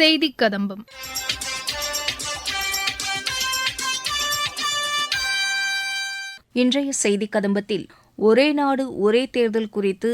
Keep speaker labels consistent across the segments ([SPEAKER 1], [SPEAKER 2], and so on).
[SPEAKER 1] செய்தி கதம்பம் இன்றைய செய்தி கதம்பத்தில் ஒரே நாடு ஒரே தேர்தல் குறித்து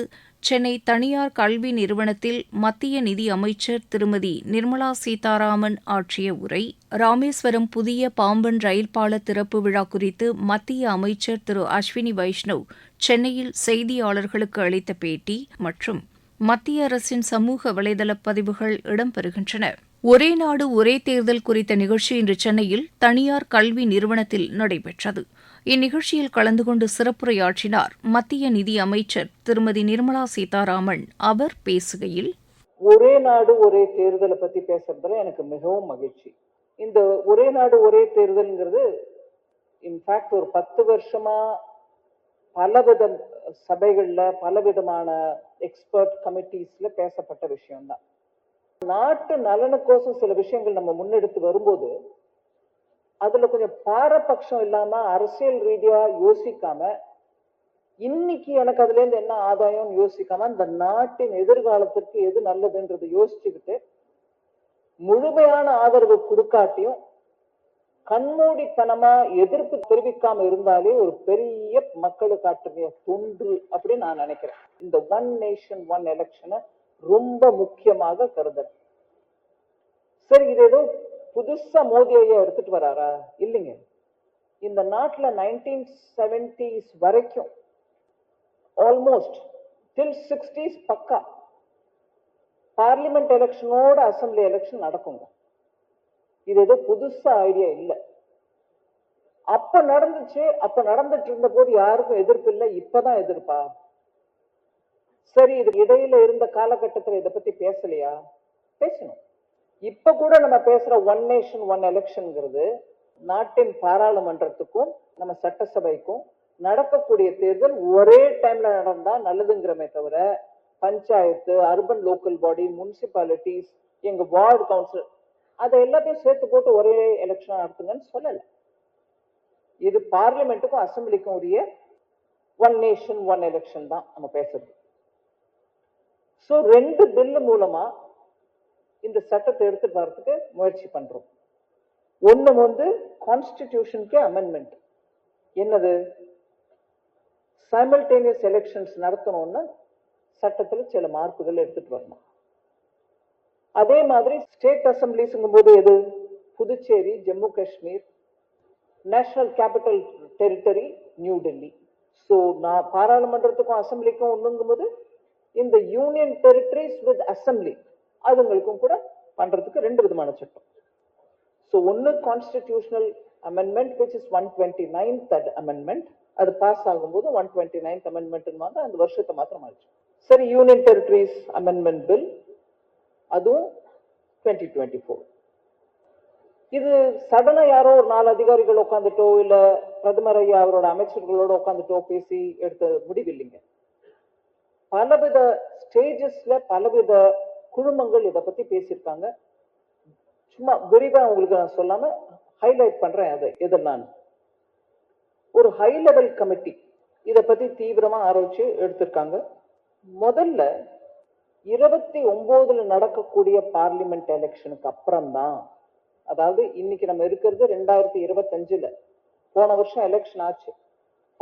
[SPEAKER 1] சென்னை தனியார் கல்வி நிறுவனத்தில் மத்திய நிதி அமைச்சர் திருமதி நிர்மலா சீதாராமன் ஆற்றிய உரை ராமேஸ்வரம் புதிய பாம்பன் ரயில் பால திறப்பு விழா குறித்து மத்திய அமைச்சர் திரு அஸ்வினி வைஷ்ணவ் சென்னையில் செய்தியாளர்களுக்கு அளித்த பேட்டி மற்றும் மத்திய அரசின் சமூக வலைதள பதிவுகள் இடம்பெறுகின்றன ஒரே நாடு ஒரே தேர்தல் குறித்த நிகழ்ச்சி இன்று சென்னையில் தனியார் கல்வி நிறுவனத்தில் நடைபெற்றது இந்நிகழ்ச்சியில் கலந்து கொண்டு சிறப்புரையாற்றினார் மத்திய நிதி அமைச்சர் திருமதி நிர்மலா சீதாராமன் அவர் பேசுகையில்
[SPEAKER 2] ஒரே நாடு ஒரே தேர்தலை பத்தி பேசுறதுல எனக்கு மிகவும் மகிழ்ச்சி இந்த ஒரே நாடு ஒரே தேர்தல்ங்கிறது இன்ஃபேக்ட் ஒரு பத்து வருஷமா பலவித சபைகளில் பலவிதமான எக்ஸ்பர்ட் கமிட்டிஸில் பேசப்பட்ட விஷயம்தான் நாட்டு நலனுக்கோசம் சில விஷயங்கள் நம்ம முன்னெடுத்து வரும்போது அதில் கொஞ்சம் பாரபட்சம் இல்லாமல் அரசியல் ரீதியாக யோசிக்காம இன்னைக்கு எனக்கு அதுலேருந்து என்ன ஆதாயம்னு யோசிக்காம அந்த நாட்டின் எதிர்காலத்திற்கு எது நல்லதுன்றதை யோசிச்சுக்கிட்டு முழுமையான ஆதரவு கொடுக்காட்டியும் கண்மூடித்தனமா எதிர்ப்பு தெரிவிக்காம இருந்தாலே ஒரு பெரிய மக்களுக்கு மக்களுக்காட்டுமைய தொன்று அப்படின்னு நான் நினைக்கிறேன் இந்த ஒன் நேஷன் ஒன் எலெக்ஷனை ரொம்ப முக்கியமாக கருதுறேன் சரி இது ஏதோ புதுசா மோதி எடுத்துட்டு வராரா இல்லைங்க இந்த நாட்டில் நைன்டீன் செவன்டிஸ் வரைக்கும் ஆல்மோஸ்ட் டில் சிக்ஸ்டீஸ் பக்கா பார்லிமெண்ட் எலெக்ஷனோட அசம்பிளி எலெக்ஷன் நடக்குங்க இது எதோ புதுசா ஐடியா இல்லை அப்ப நடந்துச்சு அப்ப நடந்துட்டு இருந்த போது யாருக்கும் எதிர்ப்பு இல்லை இப்பதான் எதிர்ப்பா சரி இது இடையில இருந்த காலகட்டத்தில் இதை பத்தி பேசலையா பேசணும் இப்ப கூட நம்ம பேசுற ஒன் நேஷன் ஒன் எலெக்ஷன்ங்கிறது நாட்டின் பாராளுமன்றத்துக்கும் நம்ம சட்டசபைக்கும் நடக்கக்கூடிய தேர்தல் ஒரே டைம்ல நடந்தா நல்லதுங்கிறமே தவிர panchayat urban local body municipalities எங்க வார்டு கவுன்சில் அதை எல்லாத்தையும் சேர்த்து போட்டு ஒரே எலெக்ஷன் நடத்துங்கன்னு சொல்லலை இது பார்லிமெண்ட்டுக்கும் அசம்பிளிக்கும் உரிய ஒன் நேஷன் ஒன் எலெக்ஷன் தான் நம்ம பேசுறது ஸோ ரெண்டு பில்லு மூலமா இந்த சட்டத்தை எடுத்து வர்றதுக்கு முயற்சி பண்றோம் ஒன்று வந்து கான்ஸ்டிடியூஷனுக்கு அமெண்ட்மெண்ட் என்னது சைமல்டேனியஸ் எலெக்ஷன்ஸ் நடத்தணும்னு சட்டத்தில் சில மார்க்குகள் எடுத்துட்டு வரணும் அதே மாதிரி ஸ்டேட் அசம்பிளிஸுங்கும் போது எது Puducherry Jammu Kashmir national capital territory new Delhi so நான் பாராளுமன்றத்துக்கும் அசம்பிளிக்கும் ஒன்றுங்கும் போது இந்த யூனியன் டெரிட்டரிஸ் வித் அசம்பிளி அதுங்களுக்கும் கூட பண்ணுறதுக்கு ரெண்டு விதமான சட்டம் ஸோ ஒன்று constitutional amendment which is one twenty nine that amendment அது பாஸ் ஆகும்போது ஒன் டுவெண்ட்டி நைன்த் அமெண்ட்மெண்ட்டுன்னு அந்த வருஷத்தை மாத்திரம் ஆயிடுச்சு சரி யூனியன் டெரிட்டரிஸ் அமெண்ட்மெண்ட் பில் அதுவும் டுவெண்ட்டி டுவெண்ட்டி ஃபோர் இது சடனாக யாரோ ஒரு நாலு அதிகாரிகள் உட்காந்துட்டோ இல்லை பிரதமர் ஐயா அவரோட அமைச்சர்களோட உட்காந்துட்டோ பேசி எடுத்த முடிவு இல்லைங்க பலவித ஸ்டேஜஸில் பலவித குழுமங்கள் இதை பற்றி பேசியிருக்காங்க சும்மா விரிவாக உங்களுக்கு நான் சொல்லாமல் ஹைலைட் பண்ணுறேன் அதை எதெல்லாம் நான் ஒரு ஹை லெவல் கமிட்டி இதை பற்றி தீவிரமாக ஆரோச்சி எடுத்திருக்காங்க முதல்ல இருபத்தி ஒன்பதுல நடக்கக்கூடிய பார்லிமெண்ட் எலெக்ஷனுக்கு அப்புறம் தான் அதாவது இன்னைக்கு நம்ம இருக்கிறது ரெண்டாயிரத்தி இருபத்தஞ்சுல போன வருஷம் எலெக்ஷன் ஆச்சு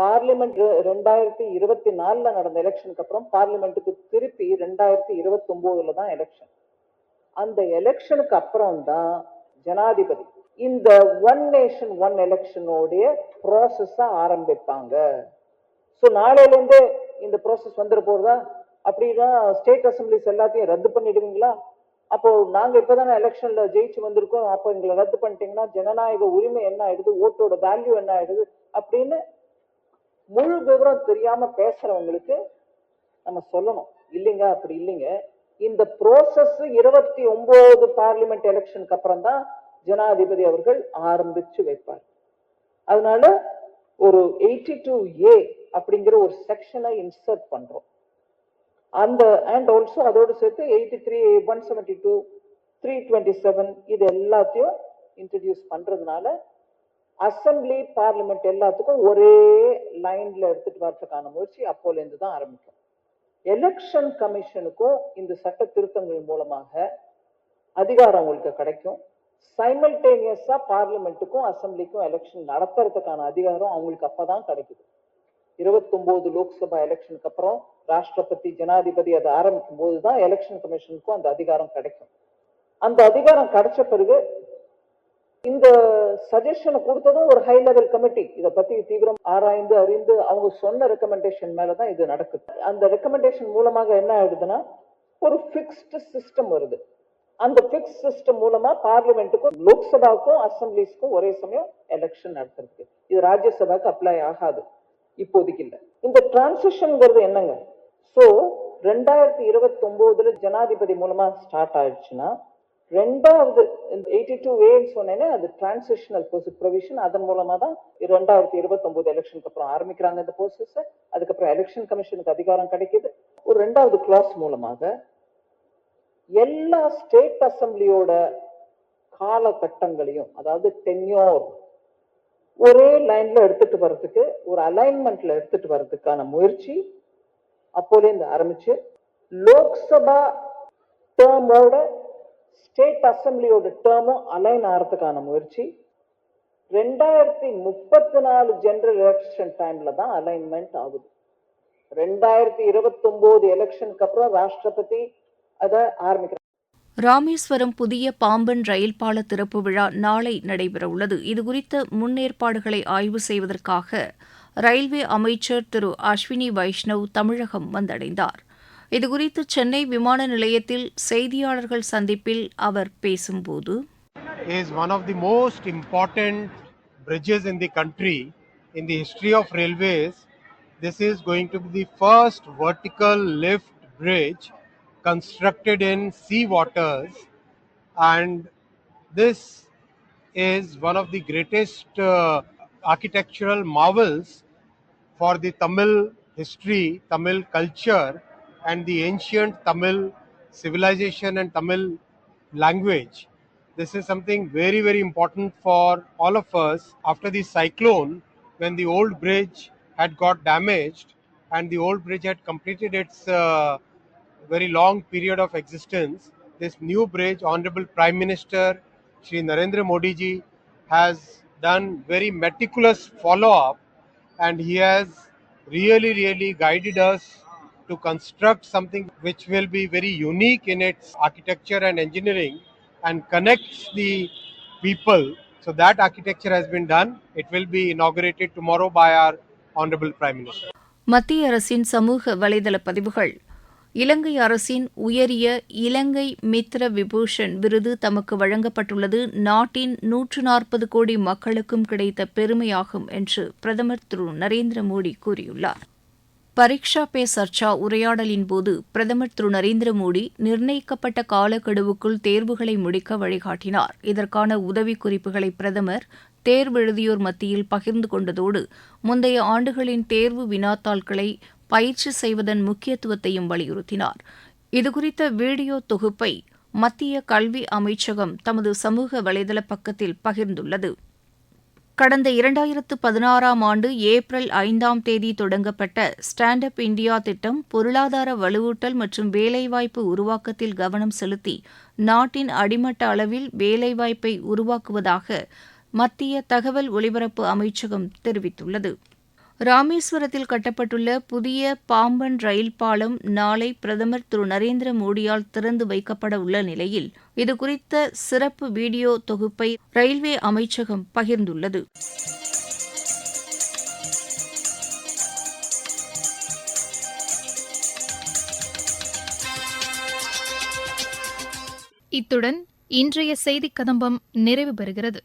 [SPEAKER 2] பார்லிமெண்ட் ரெண்டாயிரத்தி இருபத்தி நாலுல நடந்த எலெக்ஷனுக்கு அப்புறம் பார்லிமெண்ட்டுக்கு திருப்பி ரெண்டாயிரத்தி இருபத்தி ஒன்பதுல தான் எலெக்ஷன் அந்த எலெக்ஷனுக்கு அப்புறம் தான் ஜனாதிபதி இந்த ஒன் நேஷன் ஒன் எலெக்ஷனோடைய ப்ராசஸ ஆரம்பிப்பாங்க ஸோ நாளையிலேருந்து இந்த ப்ராசஸ் வந்துட போறதா அப்படின்னா ஸ்டேட் அசம்பிளிஸ் எல்லாத்தையும் ரத்து பண்ணிடுவீங்களா அப்போ நாங்க இப்பதானே எலெக்ஷன்ல ஜெயிச்சு வந்திருக்கோம் அப்போ எங்களை ரத்து பண்ணிட்டீங்கன்னா ஜனநாயக உரிமை என்ன ஆயிடுது ஓட்டோட வேல்யூ என்ன ஆயிடுது அப்படின்னு முழு விவரம் தெரியாம பேசுறவங்களுக்கு நம்ம சொல்லணும் இல்லைங்க அப்படி இல்லைங்க இந்த ப்ரோசஸ் இருபத்தி ஒன்பது பார்லிமெண்ட் எலெக்ஷனுக்கு அப்புறம் தான் ஜனாதிபதி அவர்கள் ஆரம்பிச்சு வைப்பார் அதனால ஒரு எயிட்டி டூ ஏ அப்படிங்கிற ஒரு செக்ஷனை இன்சர்ட் பண்றோம் அந்த அண்ட் ஆல்சோ அதோடு சேர்த்து eighty three one seventy two three twenty seven இது எல்லாத்தையும் இன்ட்ரடியூஸ் பண்ணுறதுனால அசம்பிளி பார்லிமெண்ட் எல்லாத்துக்கும் ஒரே லைனில் எடுத்துகிட்டு வர்றதுக்கான முயற்சி அப்போலேருந்து தான் ஆரம்பிக்கும் எலெக்ஷன் கமிஷனுக்கும் இந்த சட்ட திருத்தங்கள் மூலமாக அதிகாரம் அவங்களுக்கு கிடைக்கும் சைமல்டேனியஸாக பார்லிமெண்ட்டுக்கும் அசம்பிளிக்கும் எலெக்ஷன் நடத்துறதுக்கான அதிகாரம் அவங்களுக்கு அப்போ தான் கிடைக்குது இருபத்தொன்பது லோக்சபா எலெக்ஷனுக்கு அப்புறம் ராஷ்டிரபதி ஜனாதிபதி அதை ஆரம்பிக்கும் போது தான் எலெக்ஷன் கமிஷனுக்கும் அந்த அதிகாரம் கிடைக்கும் அந்த அதிகாரம் கிடைச்ச பிறகு இந்த சஜஷனை கொடுத்ததும் ஒரு ஹை லெவல் கமிட்டி இதை பத்தி தீவிரம் ஆராய்ந்து அறிந்து அவங்க சொன்ன ரெக்கமெண்டேஷன் மேலதான் இது நடக்குது அந்த ரெக்கமெண்டேஷன் மூலமாக என்ன ஆயிடுதுன்னா ஒரு ஃபிக்ஸ்டு சிஸ்டம் வருது அந்த ஃபிக்ஸ் சிஸ்டம் மூலமா பார்லிமெண்ட்டுக்கும் லோக்சபாவுக்கும் அசம்பிளிஸ்க்கும் ஒரே சமயம் எலெக்ஷன் நடத்துறது இது ராஜ்யசபாவுக்கு அப்ளை ஆகாது இப்போதைக்கு இல்லை இந்த டிரான்சிஷன்ங்கிறது என்னங்க ஸோ ரெண்டாயிரத்தி இருபத்தி ஒன்பதுல ஜனாதிபதி மூலமா ஸ்டார்ட் ஆயிடுச்சுன்னா ரெண்டாவது இந்த எயிட்டி டூ வேன்னு சொன்னேன்னா அது டிரான்சிஷனல் ப்ரோசஸ் ப்ரொவிஷன் அதன் மூலமா தான் ரெண்டாயிரத்தி ஒன்பது எலெக்ஷனுக்கு அப்புறம் ஆரம்பிக்கிறாங்க இந்த ப்ரோசஸ் அதுக்கப்புறம் எலெக்ஷன் கமிஷனுக்கு அதிகாரம் கிடைக்குது ஒரு ரெண்டாவது கிளாஸ் மூலமாக எல்லா ஸ்டேட் அசம்பிளியோட காலகட்டங்களையும் அதாவது டென்யோர் ஒரே லைன்ல எடுத்துட்டு வர்றதுக்கு ஒரு அலைன்மெண்ட்ல எடுத்துட்டு வர்றதுக்கான முயற்சி அப்போலேருந்து ஆரம்பிச்சு லோக்சபா டேர்மோட ஸ்டேட் அசம்பிளியோட டேர்மும் அலைன் ஆகிறதுக்கான முயற்சி ரெண்டாயிரத்தி முப்பத்தி நாலு ஜென்ரல் எலெக்ஷன் டைம்ல தான் அலைன்மெண்ட் ஆகுது ரெண்டாயிரத்தி இருபத்தி ஒன்பது எலெக்ஷனுக்கு அப்புறம் ராஷ்டிரபதி அதை ஆரம்பிக்கிறார்
[SPEAKER 1] ராமேஸ்வரம் புதிய பாம்பன் ரயில் பால திறப்பு விழா நாளை நடைபெறவுள்ளது இதுகுறித்த முன்னேற்பாடுகளை ஆய்வு செய்வதற்காக ரயில்வே அமைச்சர் திரு அஸ்வினி வைஷ்ணவ் தமிழகம் வந்தடைந்தார் இதுகுறித்து சென்னை விமான நிலையத்தில் செய்தியாளர்கள் சந்திப்பில் அவர் பேசும்போது
[SPEAKER 3] bridge constructed in sea waters and this is one of the greatest uh, architectural marvels for the Tamil history, Tamil culture, and the ancient Tamil civilization and Tamil language. This is something very, very important for all of us. After the cyclone, when the old bridge had got damaged and the old bridge had completed its uh, very long period of existence, this new bridge, Honorable Prime Minister Sri Narendra Modi ji has done very meticulous follow-up and he has really, really guided us to construct something which will be very unique in its architecture and engineering and connects the people. So that architecture has been done. It will be inaugurated tomorrow by our Honorable Prime Minister.
[SPEAKER 1] மத்திய அரசின் சமூக வலைதள பதிவுகள் இலங்கை அரசின் உயரிய இலங்கை மித்ர விபூஷன் விருது தமக்கு வழங்கப்பட்டுள்ளது நாட்டின் நூற்று நாற்பது கோடி மக்களுக்கும் கிடைத்த பெருமையாகும் என்று பிரதமர் திரு நரேந்திர மோடி கூறியுள்ளார் பரீக்ஷா பே சர்ச்சா உரையாடலின் போது பிரதமர் திரு நரேந்திர மோடி நிர்ணயிக்கப்பட்ட காலக்கெடுவுக்குள் தேர்வுகளை முடிக்க வழிகாட்டினார் இதற்கான உதவிக்குறிப்புகளை பிரதமர் தேர்வெழுதியோர் மத்தியில் பகிர்ந்து கொண்டதோடு முந்தைய ஆண்டுகளின் தேர்வு வினாத்தாள்களை பயிற்சி செய்வதன் முக்கியத்துவத்தையும் வலியுறுத்தினார் இதுகுறித்த வீடியோ தொகுப்பை மத்திய கல்வி அமைச்சகம் தமது சமூக வலைதள பக்கத்தில் பகிர்ந்துள்ளது கடந்த இரண்டாயிரத்து பதினாறாம் ஆண்டு ஏப்ரல் ஐந்தாம் தேதி தொடங்கப்பட்ட ஸ்டாண்ட் அப் இந்தியா திட்டம் பொருளாதார வலுவூட்டல் மற்றும் வேலைவாய்ப்பு உருவாக்கத்தில் கவனம் செலுத்தி நாட்டின் அடிமட்ட அளவில் வேலைவாய்ப்பை உருவாக்குவதாக மத்திய தகவல் ஒலிபரப்பு அமைச்சகம் தெரிவித்துள்ளது ராமேஸ்வரத்தில் கட்டப்பட்டுள்ள புதிய பாம்பன் ரயில் பாலம் நாளை பிரதமர் திரு நரேந்திர மோடியால் திறந்து வைக்கப்பட உள்ள நிலையில் இதுகுறித்த சிறப்பு வீடியோ தொகுப்பை ரயில்வே அமைச்சகம் பகிர்ந்துள்ளது இத்துடன் இன்றைய செய்திக் கதம்பம் நிறைவு பெறுகிறது